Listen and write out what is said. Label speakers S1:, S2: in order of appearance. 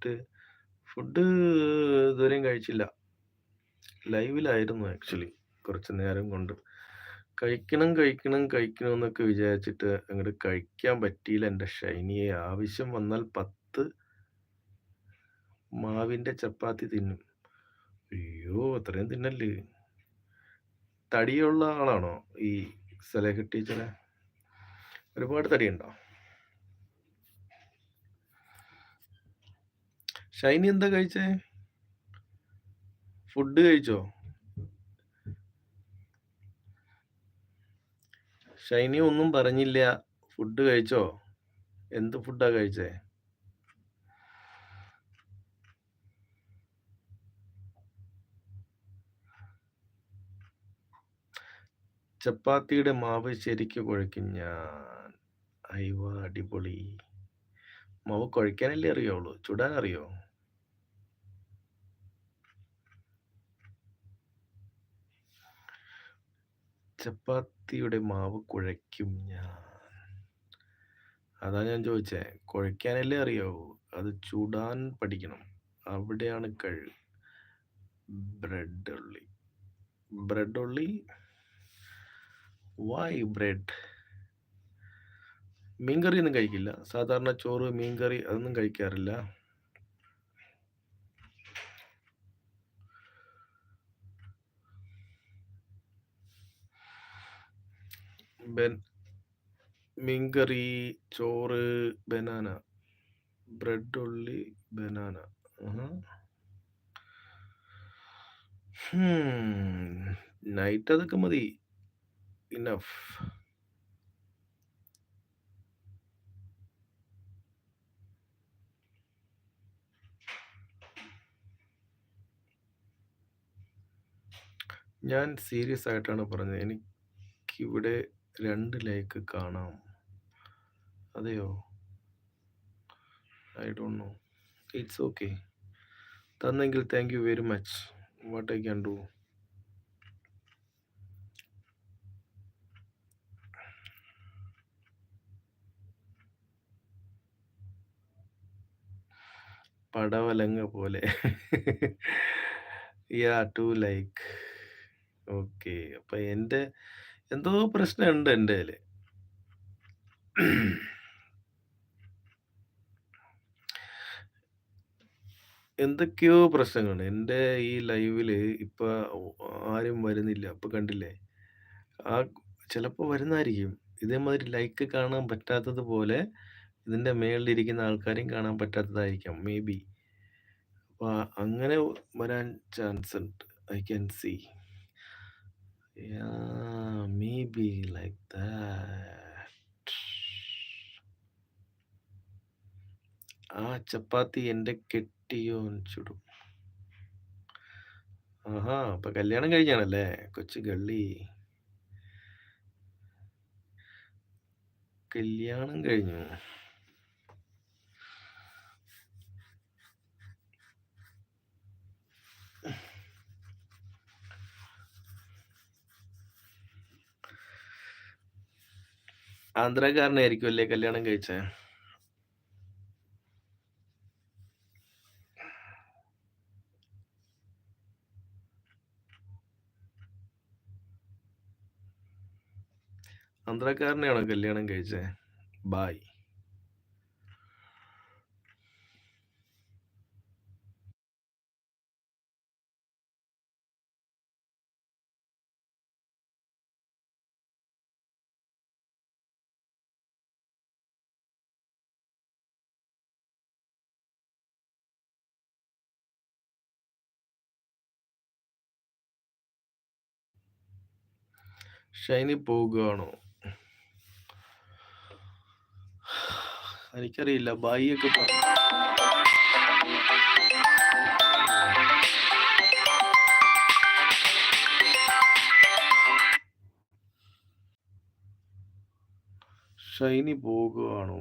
S1: കഴിഞ്ഞിട്ട് ഫുഡ് ഇതുവരെയും കഴിച്ചില്ല. ലൈവിലായിരുന്നു ആക്ച്വലി. കുറച്ച് നേരം കൊണ്ട്. കഴിക്കണം, കഴിക്കണം, കഴിക്കണം എന്നൊക്കെ വിചാരിച്ചിട്ട് അങ്ങട് കഴിക്കാൻ പറ്റിയില്ല എന്റെ ഷൈനിയെ. ആവശ്യം വന്നാൽ 10 മാവിന്റെ ചപ്പാത്തി തിന്നും. അയ്യോ! അത്രയും തിന്നല്ലേ തടിയുള്ള ആളാണോ ഈ സലേഖ ടീച്ചറെ ഒരുപാട് തടിയുണ്ടോ? ഷൈനി എന്താ കഴിച്ചേ? ഫുഡ് കഴിച്ചോ? ഷൈനി ഒന്നും പറഞ്ഞില്ല. ഫുഡ് കഴിച്ചോ? എന്ത് ഫുഡാ കഴിച്ചേ? ചപ്പാത്തിയുടെ മാവ് ശരിക്ക് കുഴയ്ക്കും ഞാൻ. അയ്യോ അടിപൊളി. മാവ് കുഴക്കാനല്ലേ അറിയുള്ളൂ. ചുടാൻ അറിയോ? ചപ്പാത്തിയുടെ മാവ് കുഴയ്ക്കും ഞാൻ. അതാ ഞാൻ ചോദിച്ചേ. കുഴയ്ക്കാനല്ലേ അറിയാവൂ. അത് ചൂടാൻ പഠിക്കണം. അവിടെയാണ് കഴിവ്. ബ്രെഡ് ഉള്ളി. ബ്രെഡ് ഉള്ളി? Y bread? മീൻകറിയൊന്നും കഴിക്കില്ല. സാധാരണ ചോറ്, മീൻകറി അതൊന്നും കഴിക്കാറില്ല. ബെൻ മീൻകറി, ചോറ്, ബനാന. ബ്രെഡ് ഉള്ളി, ബനാന. നൈറ്റ് അതൊക്കെ മതി. ഇനഫ്. ഞാൻ സീരിയസ് ആയിട്ടാണ് പറഞ്ഞത്. എനിക്കിവിടെ 2 ലൈക്ക് കാണാം. അതെയോ? I don't know. It's okay. തന്നെങ്കിൽ thank you very much. What I can do? പടവലങ്ങ പോലെ. Yeah two like. ഓക്കേ. അപ്പൊ എന്റെ എന്തോ പ്രശ്നമുണ്ട് എന്റേൽ. എന്തൊക്കെയോ പ്രശ്നങ്ങളുണ്ട്. എന്റെ ഈ ലൈവിൽ ഇപ്പൊ ആരും വരുന്നില്ല. ഇപ്പൊ കണ്ടില്ലേ? ആ ചിലപ്പോൾ വരുന്നതായിരിക്കും. ഇതേമാതിരി ലൈക്ക് കാണാൻ പറ്റാത്തത് പോലെ ഇതിന്റെ മേളിലിരിക്കുന്ന ആൾക്കാരെയും കാണാൻ പറ്റാത്തതായിരിക്കാം. May be. അപ്പൊ അങ്ങനെ വരാൻ ചാൻസ് ഉണ്ട്. I can see. May be like that. ആ ചപ്പാത്തി എന്റെ കെട്ടിയോൻ ചുടും. ആഹാ! അപ്പൊ കല്യാണം കഴിഞ്ഞാണല്ലേ? കൊച്ചു ഗള്ളി കല്യാണം കഴിഞ്ഞു. ആന്ധ്രാക്കാരനായിരിക്കും അല്ലേ കല്യാണം കഴിച്ചേ? ആന്ധ്രാക്കാരനെയാണോ കല്യാണം കഴിച്ചേ? ബായ്. ഷൈനി പോകുകയാണോ? എനിക്കറിയില്ല. ബൈ ഒക്കെ പറഞ്ഞു. ഷൈനി പോകുകയാണോ?